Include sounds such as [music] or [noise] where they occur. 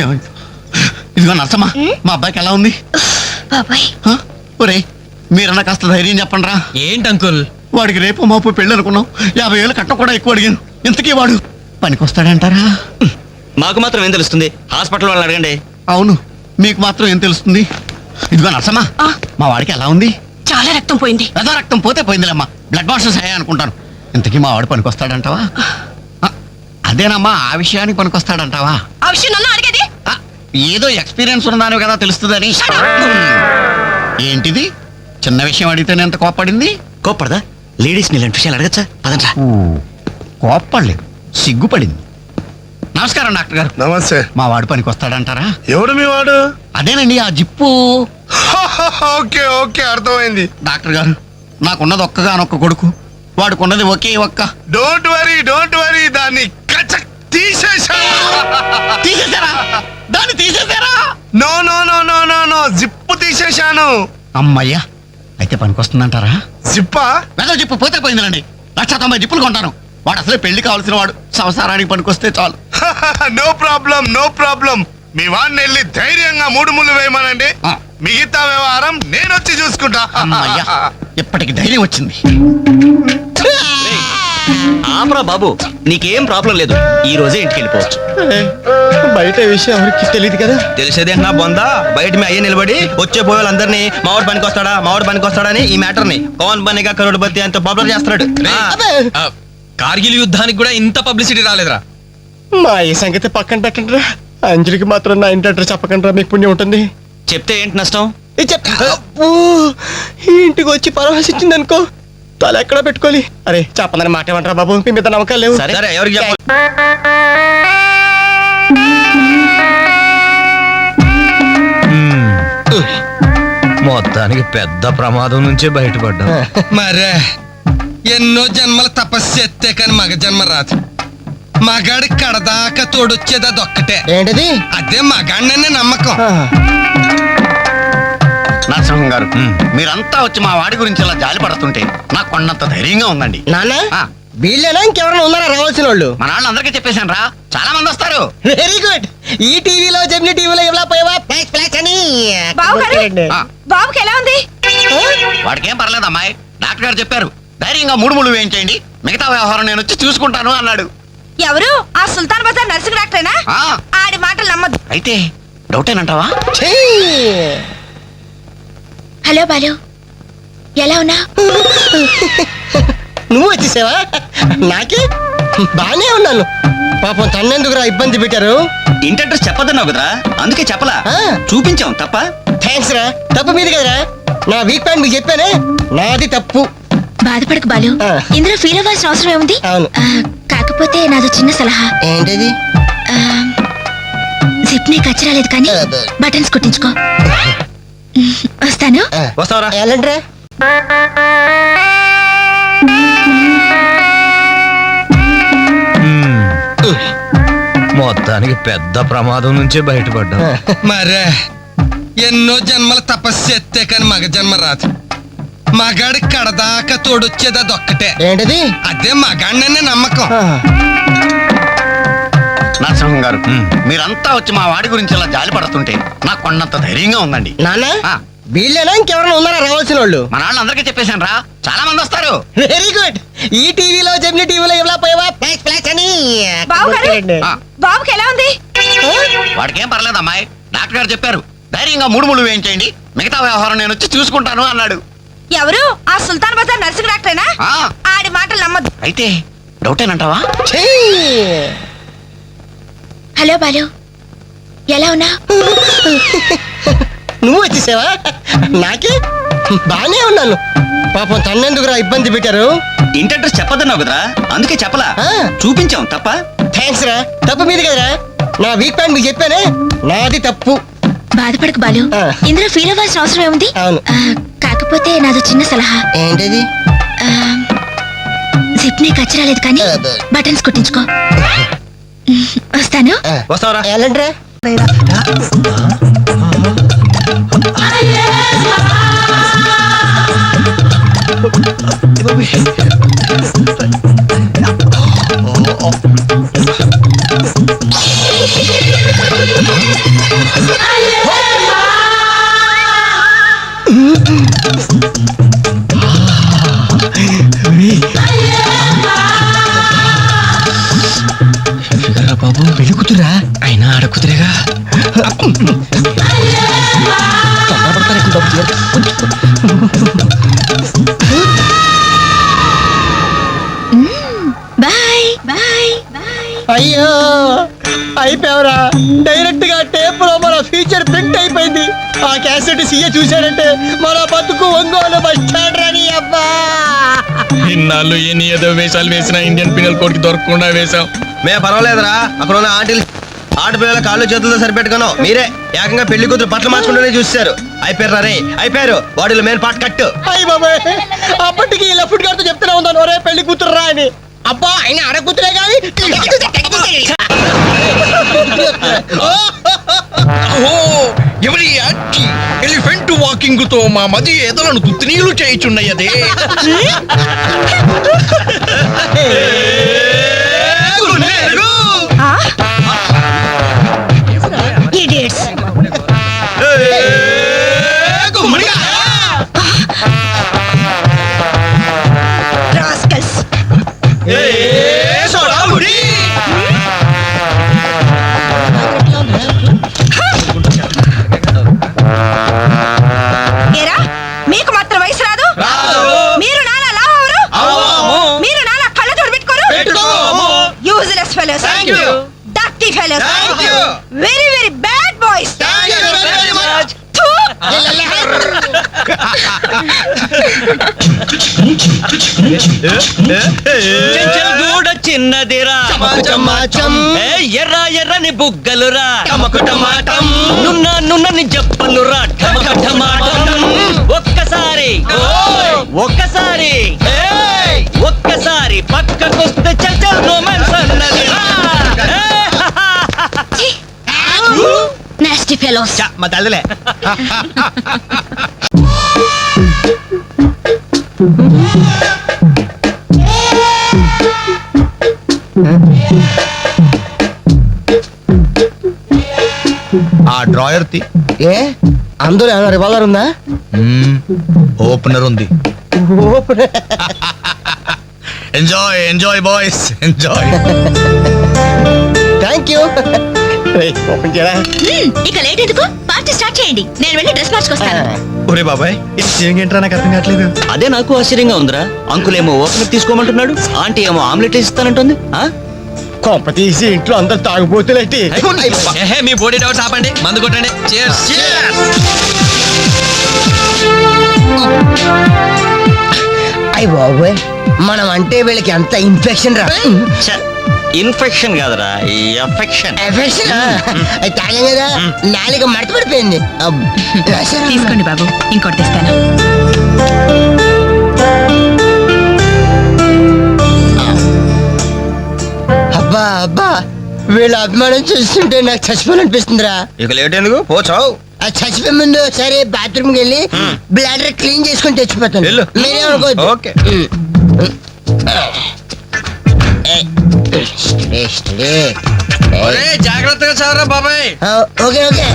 ఏమైంది? ఇదిగో నర్సమ్మ మా అబ్బాయికి ఎలా ఉంది? బాబాయ్. హ? ఒరేయ్ మీరన్నా కాస్త ధైర్యం చెప్పండి రా ఏంటి అంకుల్? వాడికి రేపు మాపు పెళ్ళి అనుకున్నాం. యాభై వేలు కట్ట కూడా ఎక్కువ అడిగాను. ఇంతకీ వాడు పనికొస్తాడంటారా? మాకు మాత్రం ఏం తెలుస్తుంది? హాస్పిటల్ వాళ్ళని అడగండి. అవును మీకు మాత్రం ఏం తెలుస్తుంది? ఇదిగో నర్సమ్మ ఆ. మా వాడికి ఎలా ఉంది? చాలా రక్తం పోయింది. రథ రక్తం పోతే పోయిందిలేమ్మా. బ్లడ్ వాషెస్ అయ్యా అనుకుంటాను. ఇంతకీ మా వాడు పనికొస్తాడంటావా? ఆ, అదేనమ్మా ఆ విషయానికి పనికొస్తాడంటావా? ఆ విషయం నన్ను అడిగేది? ఏదో ఎక్స్పీరియన్స్ ఉన్నదాని కదా తెలుస్తుందని. ఏంటిది? చిన్న విషయం అడిగితేనే ఎంత కోప్పడింది? కోప్పడదా? లేడీస్ ఇలాంటి విషయాలు అడగచ్చా? పదంట్రా కోప్పడలేదు. సిగ్గుపడింది. నమస్కారం డాక్టర్ గారు. నమస్తే. మా వాడు పనికి వస్తాడంటారా? ఎవడు మీ వాడు? అదేనండి ఆ జిప్పు. [laughs] ఓకే ఓకే అర్థమైంది. డాక్టర్ గారు నాకున్నది ఒక్కగానొక్క కొడుకు. వాడుకున్నది ఒకే ఒక్క. డోంట్ వరీ డోంట్ వరీ దాన్ని తీసేసా తీసేశారా? దాన్ని తీసేశారా? No no no no no no. Zip తీసేశాను. అమ్మయ్యా అయితే పనికి వస్తుందంటారా జిప్పా? వెద జిప్పు పోతే పోయిందండి లక్ష తొంభై జిప్పులు కొంటాను. వాడు అసలే పెళ్ళి కావాల్సిన వాడు. సంసారానికి పనికొస్తే చాలు. [laughs] No problem no problem. మీ వాడిని వెళ్ళి ధైర్యంగా మూడు ముళ్ళు వేయమనండి. మిగతా వ్యవహారం నేను వచ్చి చూసుకుంటా. అమ్మయ్యా [laughs] ఇప్పటికి ధైర్యం వచ్చింది. ఆపరా బాబు నీకేం ప్రాబ్లం లేదు. ఈ రోజే ఇంటికి వెళ్ళిపోవచ్చు. బయట విషయం ఎవరికి తెలియదు కదా? తెలిసేది నా బొందా? బయట మీ అయ్యే నిలబడి వచ్చే పోయే వాళ్ళందరినీ మావాడు పనికి వస్తాడా మావాడు పనికి వస్తాడా అని ఈ మ్యాటర్ని పవన్ బనిగా కరోడ్పతి అంత పాపులర్ చేస్తున్నాడు. ఆ, కార్గిల్ యుద్ధానికి కూడా ఇంత పబ్లిసిటీ రాలేదురా. మా ఈ సంగతి పక్కన పెట్టండి రా అంజలికి మాత్రం నా ఇంటి అడ్రస్ చెప్పకండి రా మీకు పుణ్యం ఉంటుంది. చెప్తే ఏంటి నష్టం? ఇది చెప్. అబ్బో, ఈ ఇంటికి వచ్చి పరామర్శించింది అనుకో తల ఎక్కడ పెట్టుకోవాలి? అరే చెప్పందని మాట ఏమంటారా బాబు? మీ మీద నమ్మకాలు లేవు. సరే. సరే ఎవరికి చెప్ప మొత్తానికి పెద్ద ప్రమాదం నుంచే బయటపడ్డాం. [laughs] మరే ఎన్నో జన్మల తపస్సు ఎత్తే కానీ మగ జన్మ రాదు. మగాడి కడదాకా తోడొచ్చేది అదొక్కటే. ఏంటిది? అదే మగాడిననే నమ్మకం. నరసింహం గారు మీరంతా వచ్చి మా వాడి గురించి ఇలా జాలి పడుతుంటే నాకు కొండంత ధైర్యంగా ఉందండి. నాన్న ఆ, వీళ్ళేనా ఇంకెవరైనా ఉన్నారా రావాల్సిన వాళ్ళు మా నాన్న అందరికీ చెప్పేశాను రా. చాలా మంది వస్తారు. వెరీ గుడ్ ఈ టీవీలో జెమిని టీవీలో ఎవలా పోయావా? ఫ్లాష్ అని. బాబుకి ఎలా ఉంది? వాడికి ఏం పర్లేదు అమ్మాయి. డాక్టర్ గారు చెప్పారు ధైర్యంగా మూడు ముళ్ళు వేయించేయండి. మిగతా వ్యవహారం నేను వచ్చి చూసుకుంటాను అన్నాడు. ఎవరు? ఆ సుల్తాన్ బజార్ నర్సింగ్ డాక్టరేనా? ఆ, ఆడి మాటలు నమ్మద్దు. అయితే డౌటేనంటావా? ఛీ! హలో బాలు. ఎలా ఉన్నా [laughs] నువ్వు వచ్చేసావా నాకే? బానే ఉన్నాను. పాపం తన్నెందుకురా ఇబ్బంది పెట్టారు? ఇంటి అడ్రస్ చెప్పదన్నావు కదరా? అందుకే చెప్పలా. ఆ. చూపించాం తప్ప? థ్యాంక్స్ రా. తప్పు మీది కదరా. నా వీక్ పాయింట్ మీకు చెప్పానే నాది తప్పు. బాధపడకు బాలు. ఇందులో ఫీల్ అవ్వాల్సిన అవసరం ఏముంది? కాకపోతే నాదో చిన్న సలహా. ఏంటిది? జిప్ని కచ్చరాలేదు కానీ. బటన్స్ కుట్టించుకో. [laughs] వస్తాను? వస్తావరా. ఎలాంటిరా? మొత్తానికి పెద్ద ప్రమాదం నుంచే బయటపడ్డాం. మరే ఎన్నో జన్మల తపస్సు ఎత్తే కానీ మగ జన్మ రాదు. మగాడి కడదాకా తోడొచ్చేది అదొక్కటే. ఏంటిది? అదే మగాడిననే నమ్మకం. నరసింహం గారు మీరంతా వచ్చి మా వాడి గురించి ఇలా జాలి పడుతుంటే నాకు కొండంత ధైర్యంగా ఉందండి. నాన్న? ఆ, వీళ్ళేనా ఇంకెవరైనా ఉన్నారా రావాల్సిన వాళ్ళు మా నాన్న అందరికీ చెప్పేశాను రా. చాలా మంది వస్తారు. వెరీ గుడ్ ఈ టీవీలో జెమిని టీవీలో ఎవలా పోయావా? ఫ్లాష్ ఫ్లాష్ అని బావగారు ఆ, బాబుకి ఎలా ఉంది? వాడికి ఏం పర్లేదు అమ్మాయి. డాక్టర్ గారు చెప్పారు ధైర్యంగా మూడు ముళ్ళు వేయించేయండి. మిగతా వ్యవహారం నేను వచ్చి చూసుకుంటాను అన్నాడు. ఎవరు? ఆ సుల్తాన్ బజార్ నర్సింగ్ డాక్టరేనా? ఆ, ఆడి మాటలు నమ్మద్దు. అయితే డౌటేనంటావా ఛీ! హలో బాలు. ఎలా ఉన్నా? [laughs] నువ్వు వచ్చేసావా? నాకే? బానే ఉన్నాను. పాపం తన్నెందుకురా ఇబ్బంది పెట్టారు? ఇంటి అడ్రస్ చెప్పదన్నావు కదరా? అందుకే చెప్పలా. ఆ. చూపించాం తప్ప? థ్యాంక్స్ రా. తప్పు మీది కదరా. నా వీక్ పాయింట్ మీకు చెప్పానే నాది తప్పు. బాధపడకు బాలు. ఇందులో ఫీల్ అవ్వాల్సిన అవసరం ఏముంది? అవును. ఆ, కాకపోతే నాదో చిన్న సలహా. ఏంటిది? జిప్ని కచ్చరాలేదు కానీ. బటన్స్ కుట్టించుకో. వస్తాను. వస్తావరా? ఎలాంటిరా? బాబు అయ్యో అయిపోయావురా. డైరెక్ట్గా టేప్లో మన ఫీచర్ ప్రింట్ అయిపోయింది. ఆ క్యాసెట్ సీఏ చూశాడంటే మన బతుకు ఒంగోలు బస్ స్టాండ్ రని అబ్బా. ఇన్నాళ్ళు ఎన్ని ఏదో వేషాలు వేసినా ఇండియన్ పిల్లల కోడికి దొరకకుండా వేశాం. మేము పర్వాలేదురా. అక్కడ ఉన్న ఆంటీలు ఆడపిల్లల కాళ్ళు చేతులతో సరిపెట్టుకున్నాం మీరే ఏకంగా పెళ్ళి కూతురు బట్టలు మార్చుకుంటూనే చూస్తారు అయిపోయారు రే అయిపోయారు. బాడీలో మెయిన్ పార్ట్ కట్టు అయ్యి బాబాయ్ అప్పటికి ఇలా ఫుడ్ గారితో చెప్తూనే ఉన్నాను. ఒరే పెళ్ళి కూతురు రా అని. అబ్బా ఆయన ఆడ కూతురే కానీ ఎవరి యాక్టి ఎలిఫెంట్ వాకింగ్తో మా మది ఎదలను తుత్తినీలు చేయుచున్నయ్యదే దూడ చిన్నదిరా. ఏ ఎర్ర ఎర్రని బుగ్గలురా. నున్న నున్నని జప్పలురా. ఠమాటం ఒక్కసారి. ఒక్కసారి. ఒక్కసారి పక్కకొస్తే చల్ చల్ రొమాన్స్ అన్నదిరా చ, మా [laughs] ఆ డ్రాయర్ తి. ఏ? అందరూ ఏమైనా రివాల్వర్ ఉందా? ఓపెనర్ ఉంది. Enjoy enjoy boys enjoy thank you ఇక లేట్ ఎందుకు? పార్టీ స్టార్ట్ చేయండి. నేను వెళ్ళి డ్రెస్ మార్చుకొస్తాను. ఒరే బాబాయ్ ఇది సేవింగ్ ఏంట్రా నాకు అర్థం కావట్లేదు? అదే నాకు ఆశ్చర్యంగా ఉందిరా. అంకుల్ ఏమో ఓపెనర్ తీసుకోమంటున్నాడు ఆంటీ ఏమో ఆమ్లెట్ ఇస్తానంటుంది. ఆ? కొంప తీసి ఇంట్లో అందరు తాగుపోతులేంటి ఏహే, మీ బాడీ డౌట్స్ ఆపండి. మందు కొట్టండి. Cheers. అయ్య బాబోయ్ మనం అంటే వీళ్ళకి ఎంత ఇన్ఫెక్షన్ రా. ఇన్ఫెక్షన్ కాదురా ఎఫెక్షన్. అది తాగాం కదా నాలుగు మడత పడిపోయింది? తీసుకోండి బాబు ఇంకోటి తెస్తాను. అబ్బా అబ్బా వీళ్ళ అభిమానం చూస్తుంటే నాకు చచ్చిపోవాలనిపిస్తుందిరా. ఇక లేట్ ఎందుకు? పోచావు ఆ చచ్చిపోయే ముందు సరే బాత్రూమ్కి వెళ్ళి బ్లాడర్ క్లీన్ చేసుకొని తెచ్చిపోతాను. వెళ్ళు. మీరేమనుకోవద్దు. ఓకే. జాగ్రత్తగా చదవరా బాబాయ్. Okay okay.